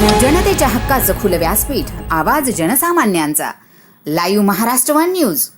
जनतेच्या हक्काचं खुलं व्यासपीठ आवाज जनसामान्यांचा. Live Maharashtra one news.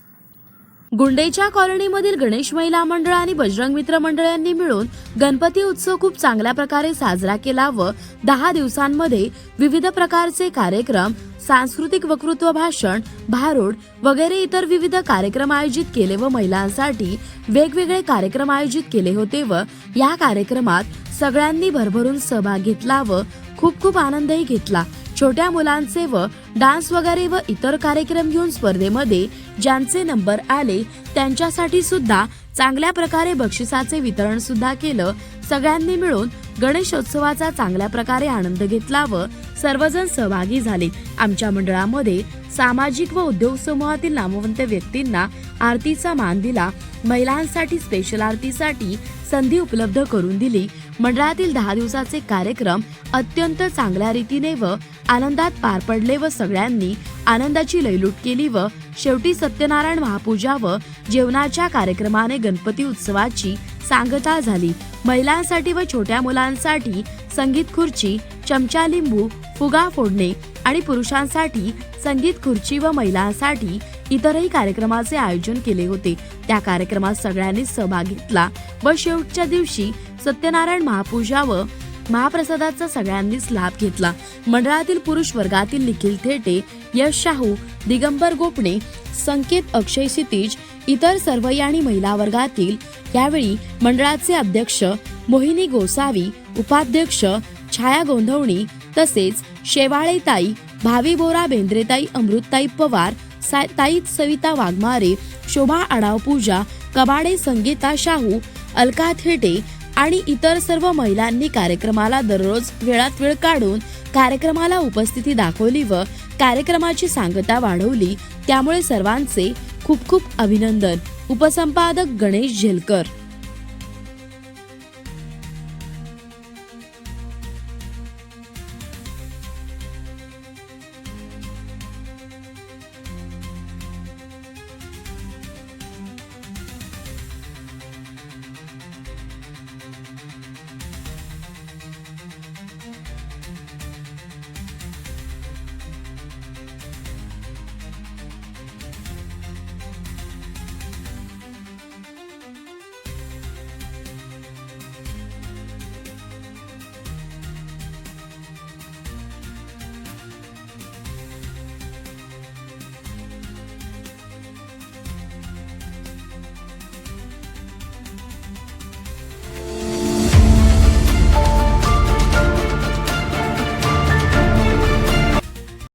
गुंडेच्या कॉलनीमधील गणेश महिला मंडळ आणि बजरंग मित्र मंडळ यांनी मिळून गणपती उत्सव खूप चांगल्या प्रकारे साजरा केला व दहा दिवसांमध्ये विविध प्रकारचे कार्यक्रम सांस्कृतिक वक्तृत्व भाषण भारूड वगैरे इतर विविध कार्यक्रम आयोजित केले व महिलांसाठी वेगवेगळे कार्यक्रम आयोजित केले होते व या कार्यक्रमात सगळ्यांनी भरभरून सहभाग घेतला व खूप खूप आनंदही घेतला. छोट्या मुलांचे व डान्स वगैरे व इतर कार्यक्रम घेऊन स्पर्धेमध्ये ज्यांचे नंबर आले त्यांच्यासाठी सुद्धा चांगल्या प्रकारे बक्षिसाचे वितरण सुद्धा केलं. सगळ्यांनी मिळून गणेशोत्सवाचा चांगल्या प्रकारे आनंद घेतला व सर्वजण सहभागी झाले. आमच्या मंडळामध्ये सामाजिक व उद्योग समूहातील नामवंत व्यक्तींना आरतीचा मान दिला. महिलांसाठी स्पेशल आरतीसाठी संधी उपलब्ध करून दिली. मंडळातील दहा दिवसाचे कार्यक्रम अत्यंत चांगल्या रीतीने व आनंदात पार पडले व सगळ्यांनी आनंदाची लयलूट केली व शेवटी सत्यनारायण महापूजा व जेवणाच्या कार्यक्रमाने गणपती उत्सवाची सांगता झाली. महिलांसाठी व छोट्या मुलांसाठी संगीत खुर्ची चमचा लिंबू फुगा फोडणे आणि पुरुषांसाठी संगीत खुर्ची व महिलांसाठी इतरही कार्यक्रमाचे आयोजन केले होते. त्या कार्यक्रमात सगळ्यांनी सहभाग घेतला व शेवटच्या दिवशी सत्यनारायण महापूजा व महाप्रसादाचा सगळ्यांनीच लाभ घेतला. मंडळातील पुरुष वर्गातील निखिल थेटे यश शाहू दिगंबर गोपणे संकेत अक्षय सितीज इतर सर्वही आणि महिला वर्गातील यावेळी मंडळाचे अध्यक्ष मोहिनी गोसावी उपाध्यक्ष छाया गोंधवणी तसेच शेवाळेताई भावी बोरा बेंद्रेताई अमृतताई पवार सा- ताई सविता वाघमारे शोभा आडाव पूजा कबाडे संगीता शाहू अलका थेटे आणि इतर सर्व महिलांनी कार्यक्रमाला दररोज वेळात वेळ काढून कार्यक्रमाला उपस्थिती दाखवली व कार्यक्रमाची सांगता वाढवली. त्यामुळे सर्वांचे खूप खूप अभिनंदन. उपसंपादक गणेश झेलकर.